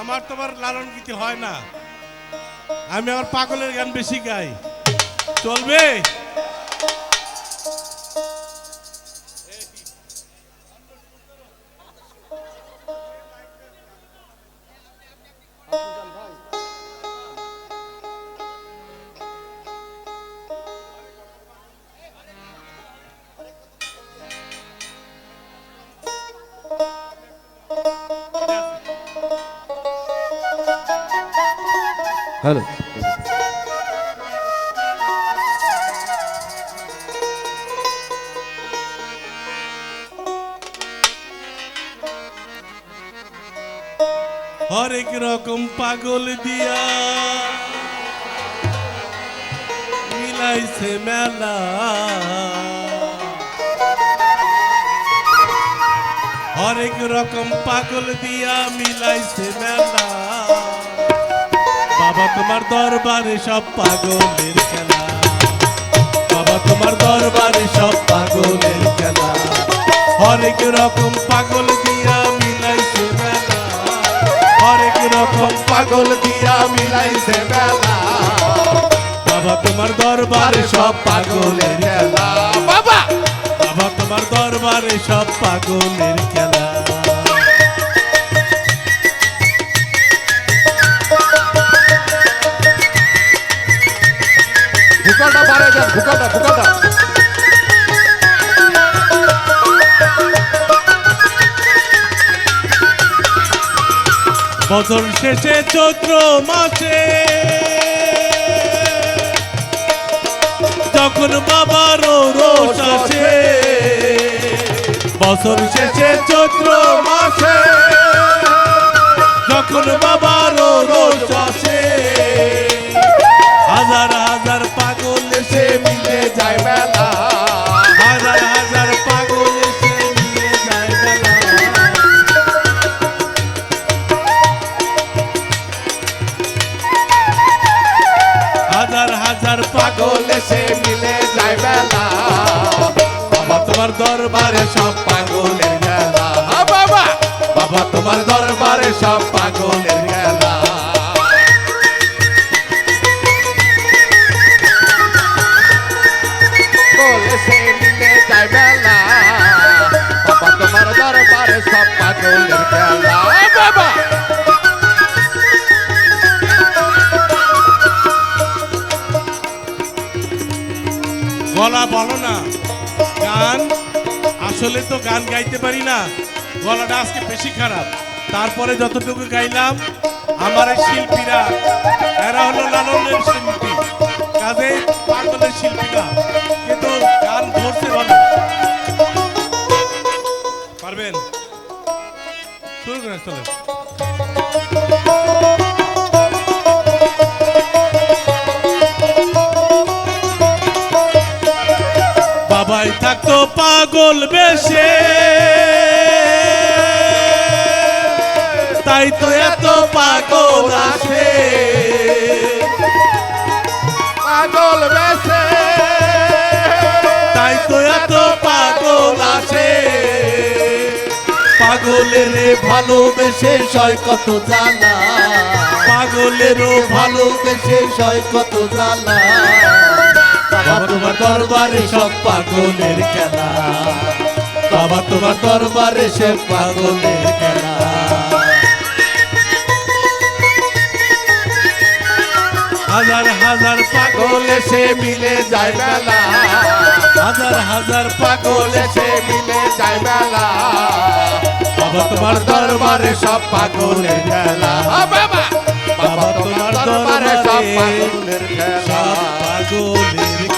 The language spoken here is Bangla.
আমার তোমার লালন গীতি হয় না। আমি আমার পাগলের গান বেশি গাই। চলবে? হ্যালো। হরেক রকম পাগল দিয়া মিলাইছে মেলা। হরেক রকম পাগল দিয়া মিলাইছে মেলা। বাবা তোমার দরবারে সব পাগলের খেলা। বাবা তোমার দরবারে সব পাগলের খেলা। হরেক রকম পাগল দিয়া মিলাইছে মেলা হরেক রকম পাগল দিয়া মিলাইছে বেলা। বাবা তোমার দরবারে সব পাগলের খেলা। বাবা! বাবা তোমার দরবারে সব পাগলের খেলা। বাড়ে যান ভুকাটা ভুকাটা বছর শেষে চৈত্র মাসে যখন বাবার রোষ আসে বছর শেষে চৈত্র মাসে যখন বাবার হাজার পাগল এসে মিলে যায় বেলা। বাবা, তোমার দরবারে সব পাগলের গেলা বাবা। বাবা, তোমার দরবারে সব পাগলের গেলা বাবা, তোমার গান, আসলে তো গান গাইতে পারি না। গলাটা আজকে বেশি খারাপ। তারপরে যতটুকু গাইলাম, আমার এই শিল্পীরা, এরা হলো লালনের শিল্পী। কাজে পাগলের শিল্পী না কিন্তু গান ধরছে ভালো। পারবেন? শুরু করেন, চলেন। থাকতো পাগল বেশে। তাই তো এত পাগল আসে পাগল বেশে। তাই তো এত পাগল আসে পাগলের ভালোবেসে সয় কত জ্বালা পাগলেরও ভালো ভালোবেসে সয় কত জ্বালা তোমার দরবারে সব পাগলের খেলা। বাবা তোমার দরবারে সব পাগলের খেলা। হাজার হাজার পাগল এসে মিলে যায় বেলা হাজার হাজার পাগল এসে মিলে যায় বেলা বাবা তোমার দরবারে সব পাগলের খেলা। বাবা! বাবা তোমার দরবারে সব পাগলের খেলা। পাগলের